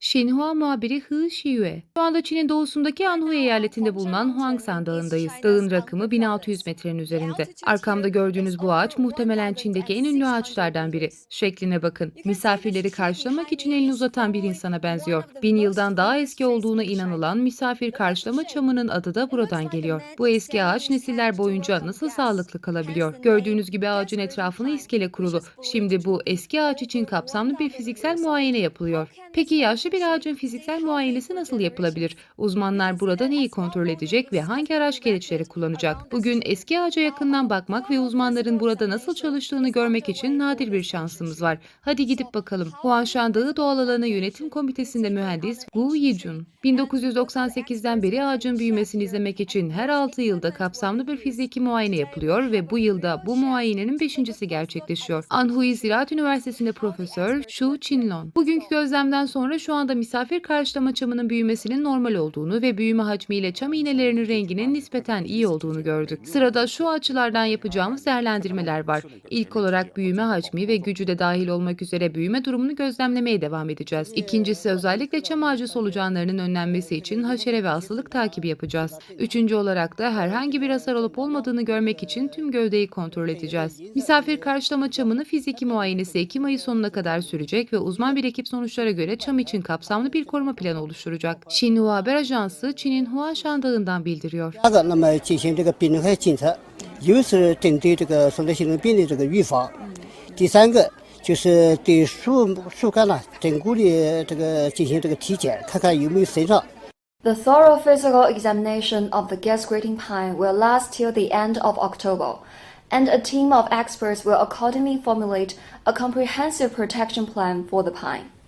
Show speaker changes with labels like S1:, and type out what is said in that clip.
S1: Xinhua muhabiri He Shiyue. Şu anda Çin'in doğusundaki Anhui eyaletinde bulunan Huangshan Dağı'ndayız. Dağın rakımı 1600 metrenin üzerinde. Arkamda gördüğünüz bu ağaç muhtemelen Çin'deki en ünlü ağaçlardan biri. Şekline bakın. Misafirleri karşılamak için elini uzatan bir insana benziyor. Bin yıldan daha eski olduğuna inanılan misafir karşılama çamının adı da buradan geliyor. Bu eski ağaç nesiller boyunca nasıl sağlıklı kalabiliyor? Gördüğünüz gibi ağacın etrafına iskele kurulu. Şimdi bu eski ağaç için kapsamlı bir fiziksel muayene yapılıyor. Peki yaşlı bir ağacın fiziksel muayenesi nasıl yapılabilir? Uzmanlar burada neyi kontrol edecek ve hangi araç gereçleri kullanacak? Bugün eski ağaca yakından bakmak ve uzmanların burada nasıl çalıştığını görmek için nadir bir şansımız var. Hadi gidip bakalım. Huangshan Dağı Doğal Alanı Yönetim Komitesi'nde mühendis Wu Yijun. 1998'den beri ağacın büyümesini izlemek için her 6 yılda kapsamlı bir fiziki muayene yapılıyor ve bu yılda bu muayenenin beşincisi gerçekleşiyor. Anhui Ziraat Üniversitesi'nde profesör Shu Qinlong. Bugünkü gözlemden sonra şu anda misafir karşılama çamının büyümesinin normal olduğunu ve büyüme hacmiyle çam iğnelerinin renginin nispeten iyi olduğunu gördük. Sırada şu açılardan yapacağımız değerlendirmeler var. İlk olarak büyüme hacmi ve gücü de dahil olmak üzere büyüme durumunu gözlemlemeye devam edeceğiz. İkincisi özellikle çam ağacı solucanlarının önlenmesi için haşere ve hastalık takibi yapacağız. Üçüncü olarak da herhangi bir hasar olup olmadığını görmek için tüm gövdeyi kontrol edeceğiz. Misafir karşılama çamının fiziki muayenesi Ekim ayı sonuna kadar sürecek ve uzman bir ekip sonuçlara göre çam için kapsamlı bir koruma planı oluşturacak. Xinhua Haber Ajansı Çin'in Huashan Dağı'ndan bildiriyor.
S2: The thorough physical examination of the gas grating pine will last till the end of October, and a team of experts will accordingly formulate a comprehensive protection plan for the pine.